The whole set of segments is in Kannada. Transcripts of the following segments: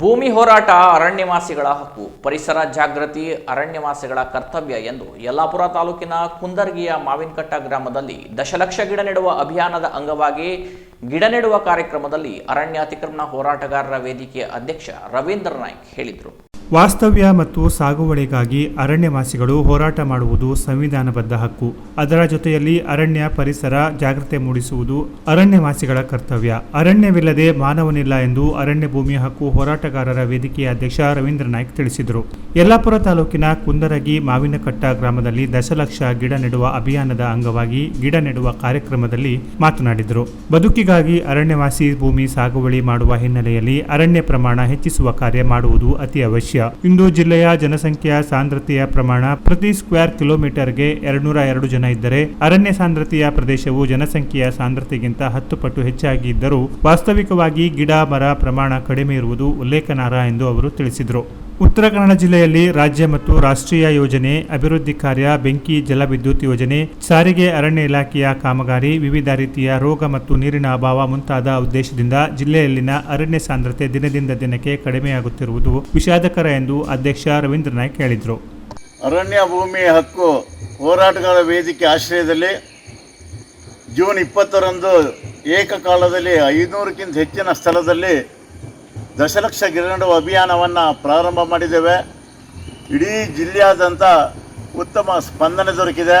ಭೂಮಿ ಹೋರಾಟ ಅರಣ್ಯವಾಸಿಗಳ ಹಕ್ಕು, ಪರಿಸರ ಜಾಗೃತಿ ಅರಣ್ಯವಾಸಿಗಳ ಕರ್ತವ್ಯ ಎಂದು ಯಲ್ಲಾಪುರ ತಾಲೂಕಿನ ಕುಂದರ್ಗಿಯ ಮಾವಿನಕಟ್ಟ ಗ್ರಾಮದಲ್ಲಿ ದಶಲಕ್ಷ ಗಿಡ ನೆಡುವ ಅಭಿಯಾನದ ಅಂಗವಾಗಿ ಗಿಡ ನೆಡುವ ಕಾರ್ಯಕ್ರಮದಲ್ಲಿ ಅರಣ್ಯ ಅತಿಕ್ರಮಣ ಹೋರಾಟಗಾರರ ವೇದಿಕೆಯ ಅಧ್ಯಕ್ಷ ರವೀಂದ್ರ ನಾಯ್ಕ್ ಹೇಳಿದರು. ವಾಸ್ತವ್ಯ ಮತ್ತು ಸಾಗುವಳಿಗಾಗಿ ಅರಣ್ಯವಾಸಿಗಳು ಹೋರಾಟ ಮಾಡುವುದು ಸಂವಿಧಾನಬದ್ಧ ಹಕ್ಕು. ಅದರ ಜೊತೆಯಲ್ಲಿ ಅರಣ್ಯ ಪರಿಸರ ಜಾಗೃತಿ ಮೂಡಿಸುವುದು ಅರಣ್ಯವಾಸಿಗಳ ಕರ್ತವ್ಯ. ಅರಣ್ಯವಿಲ್ಲದೆ ಮಾನವನಿಲ್ಲ ಎಂದು ಅರಣ್ಯ ಭೂಮಿ ಹಕ್ಕು ಹೋರಾಟಗಾರರ ವೇದಿಕೆಯ ಅಧ್ಯಕ್ಷ ರವೀಂದ್ರ ನಾಯ್ಕ್ ತಿಳಿಸಿದರು. ಯಲ್ಲಾಪುರ ತಾಲೂಕಿನ ಕುಂದರಗಿ ಮಾವಿನಕಟ್ಟ ಗ್ರಾಮದಲ್ಲಿ ದಶಲಕ್ಷ ಗಿಡ ನೆಡುವ ಅಭಿಯಾನದ ಅಂಗವಾಗಿ ಗಿಡ ನೆಡುವ ಕಾರ್ಯಕ್ರಮದಲ್ಲಿ ಮಾತನಾಡಿದರು. ಬದುಕಿಗಾಗಿ ಅರಣ್ಯವಾಸಿ ಭೂಮಿ ಸಾಗುವಳಿ ಮಾಡುವ ಹಿನ್ನೆಲೆಯಲ್ಲಿ ಅರಣ್ಯ ಪ್ರಮಾಣ ಹೆಚ್ಚಿಸುವ ಕಾರ್ಯ ಮಾಡುವುದು ಅತಿ ಅವಶ್ಯ. ಇಂದು ಜಿಲ್ಲೆಯ ಜನಸಂಖ್ಯೆಯ ಸಾಂದ್ರತೆಯ ಪ್ರಮಾಣ ಪ್ರತಿ ಸ್ಕ್ವೇರ್ ಕಿಲೋಮೀಟರ್ಗೆ ಎರಡ್ನೂರ ಎರಡು ಜನ ಇದ್ದರೆ, ಅರಣ್ಯ ಸಾಂದ್ರತೆಯ ಪ್ರದೇಶವು ಜನಸಂಖ್ಯೆಯ ಸಾಂದ್ರತೆಗಿಂತ ಹತ್ತು ಪಟ್ಟು ಹೆಚ್ಚಾಗಿ ಇದ್ದರೂ, ವಾಸ್ತವಿಕವಾಗಿ ಗಿಡ, ಮರ ಪ್ರಮಾಣ ಕಡಿಮೆ ಇರುವುದು ಉಲ್ಲೇಖನಾರ್ಹ ಎಂದು ಅವರು ತಿಳಿಸಿದರು. ಉತ್ತರ ಕನ್ನಡ ಜಿಲ್ಲೆಯಲ್ಲಿ ರಾಜ್ಯ ಮತ್ತು ರಾಷ್ಟ್ರೀಯ ಯೋಜನೆ, ಅಭಿವೃದ್ಧಿ ಕಾರ್ಯ, ಬೆಂಕಿ ಜಲವಿದ್ಯುತ್ ಯೋಜನೆ, ಸಾರಿಗೆ, ಅರಣ್ಯ ಇಲಾಖೆಯ ಕಾಮಗಾರಿ, ವಿವಿಧ ರೀತಿಯ ರೋಗ ಮತ್ತು ನೀರಿನ ಅಭಾವ ಮುಂತಾದ ಉದ್ದೇಶದಿಂದ ಜಿಲ್ಲೆಯಲ್ಲಿನ ಅರಣ್ಯ ಸಾಂದ್ರತೆ ದಿನದಿಂದ ದಿನಕ್ಕೆ ಕಡಿಮೆಯಾಗುತ್ತಿರುವುದು ವಿಷಾದಕರ ಎಂದು ಅಧ್ಯಕ್ಷ ರವೀಂದ್ರ ನಾಯ್ಕ್ ಹೇಳಿದರು. ಅರಣ್ಯ ಭೂಮಿ ಹಕ್ಕು ಹೋರಾಟಗಾರ ವೇದಿಕೆ ಆಶ್ರಯದಲ್ಲಿ ಜೂನ್ ಇಪ್ಪತ್ತರಂದು ಏಕಕಾಲದಲ್ಲಿ ಐನೂರಕ್ಕಿಂತ ಹೆಚ್ಚಿನ ಸ್ಥಳದಲ್ಲಿ ದಶಲಕ್ಷ ನೆಡುವ ಅಭಿಯಾನವನ್ನು ಪ್ರಾರಂಭ ಮಾಡಿದ್ದೇವೆ. ಇಡೀ ಜಿಲ್ಲೆಯಾದ್ಯಂತ ಉತ್ತಮ ಸ್ಪಂದನೆ ದೊರಕಿದೆ.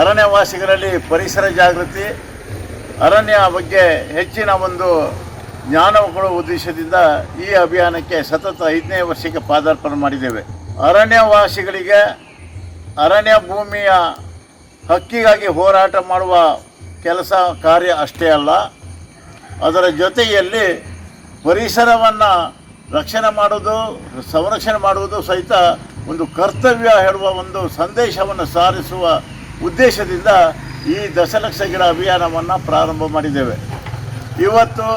ಅರಣ್ಯವಾಸಿಗಳಲ್ಲಿ ಪರಿಸರ ಜಾಗೃತಿ, ಅರಣ್ಯ ಬಗ್ಗೆ ಹೆಚ್ಚಿನ ಒಂದು ಜ್ಞಾನ ಕೊಡುವ ಉದ್ದೇಶದಿಂದ ಈ ಅಭಿಯಾನಕ್ಕೆ ಸತತ ಐದನೇ ವರ್ಷಕ್ಕೆ ಪಾದಾರ್ಪಣೆ ಮಾಡಿದ್ದೇವೆ. ಅರಣ್ಯವಾಸಿಗಳಿಗೆ ಅರಣ್ಯ ಭೂಮಿಯ ಹಕ್ಕಿಗಾಗಿ ಹೋರಾಟ ಮಾಡುವ ಕೆಲಸ ಕಾರ್ಯ ಅಷ್ಟೇ ಅಲ್ಲ, ಅದರ ಜೊತೆಯಲ್ಲಿ ಪರಿಸರವನ್ನು ರಕ್ಷಣೆ ಮಾಡೋದು ಸಂರಕ್ಷಣೆ ಮಾಡುವುದು ಸಹಿತ ಒಂದು ಕರ್ತವ್ಯ ಹೇಳುವ ಒಂದು ಸಂದೇಶವನ್ನು ಸಾರಿಸುವ ಉದ್ದೇಶದಿಂದ ಈ ದಶಲಕ್ಷ ಗಿಡ ಅಭಿಯಾನವನ್ನು ಪ್ರಾರಂಭ ಮಾಡಿದ್ದೇವೆ. ಇವತ್ತು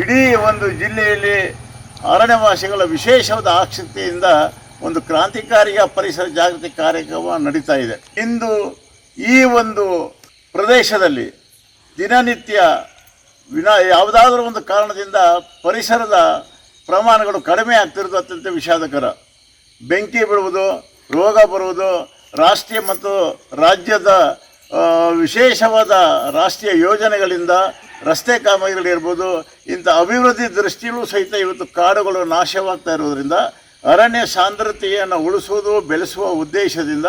ಇಡೀ ಒಂದು ಜಿಲ್ಲೆಯಲ್ಲಿ ಅರಣ್ಯವಾಸಿಗಳ ವಿಶೇಷವಾದ ಆಸಕ್ತಿಯಿಂದ ಒಂದು ಕ್ರಾಂತಿಕಾರಿಯ ಪರಿಸರ ಜಾಗೃತಿ ಕಾರ್ಯಕ್ರಮ ನಡೀತಾ ಇದೆ. ಇಂದು ಈ ಒಂದು ಪ್ರದೇಶದಲ್ಲಿ ದಿನನಿತ್ಯ ವಿನಾ ಯಾವುದಾದ್ರೂ ಒಂದು ಕಾರಣದಿಂದ ಪರಿಸರದ ಪ್ರಮಾಣಗಳು ಕಡಿಮೆ ಆಗ್ತಿರೋದು ಅತ್ಯಂತ ವಿಷಾದಕರ. ಬೆಂಕಿ ಬಿಡುವುದು ರೋಗ ಬರುವುದು, ರಾಷ್ಟ್ರೀಯ ಮತ್ತು ರಾಜ್ಯದ ವಿಶೇಷವಾದ ರಾಷ್ಟ್ರೀಯ ಯೋಜನೆಗಳಿಂದ ರಸ್ತೆ ಕಾಮಗಾರಿಗಳಿರ್ಬೋದು ಇಂಥ ಅಭಿವೃದ್ಧಿ ದೃಷ್ಟಿಯಲ್ಲೂ ಸಹಿತ ಇವತ್ತು ಕಾಡುಗಳು ನಾಶವಾಗ್ತಾ ಇರೋದ್ರಿಂದ ಅರಣ್ಯ ಸಾಂದ್ರತೆಯನ್ನು ಉಳಿಸುವುದು ಬೆಳೆಸುವ ಉದ್ದೇಶದಿಂದ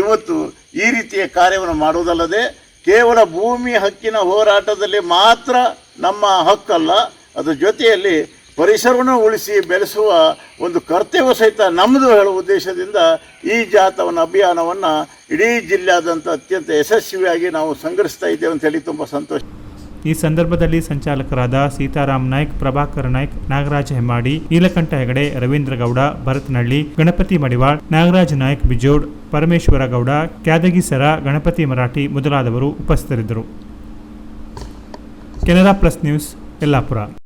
ಇವತ್ತು ಈ ರೀತಿಯ ಕಾರ್ಯವನ್ನು ಮಾಡುವುದಲ್ಲದೆ ಕೇವಲ ಭೂಮಿ ಹಕ್ಕಿನ ಹೋರಾಟದಲ್ಲಿ ಮಾತ್ರ ನಮ್ಮ ಹಕ್ಕಲ್ಲ ಅದರ ಜೊತೆಯಲ್ಲಿ ಪರಿಸರವನ್ನು ಉಳಿಸಿ ಬೆಳೆಸುವ ಒಂದು ಕರ್ತವ್ಯ ಸಹಿತ ನಮ್ಮದು ಹೇಳುವ ಉದ್ದೇಶದಿಂದ ಈ ಜಾಥವನ್ನು ಅಭಿಯಾನವನ್ನು ಇಡೀ ಜಿಲ್ಲೆಯಾದಂಥ ಅತ್ಯಂತ ಯಶಸ್ವಿಯಾಗಿ ನಾವು ಸಂಘಟಿಸ್ತಾ ಇದ್ದೇವೆ ಅಂತ ಹೇಳಿ ತುಂಬ ಸಂತೋಷ. ಈ ಸಂದರ್ಭದಲ್ಲಿ ಸಂಚಾಲಕರಾದ ಸೀತಾರಾಮ್ ನಾಯ್ಕ್, ಪ್ರಭಾಕರ್ ನಾಯ್ಕ್, ನಾಗರಾಜ್ ಹೆಮ್ಮಾಡಿ, ನೀಲಕಂಠ ಹೆಗಡೆ, ರವೀಂದ್ರ ಗೌಡ ಗಣಪತಿ ಮಡಿವಾಳ್, ನಾಗರಾಜ್ ನಾಯ್ಕ್ ಬಿಜೋಡ್, ಪರಮೇಶ್ವರ ಗೌಡ, ಕ್ಯಾದಗಿಸರ, ಗಣಪತಿ ಮರಾಠಿ ಮೊದಲಾದವರು ಉಪಸ್ಥಿತರಿದ್ದರು. Canara plus news, Yellapur.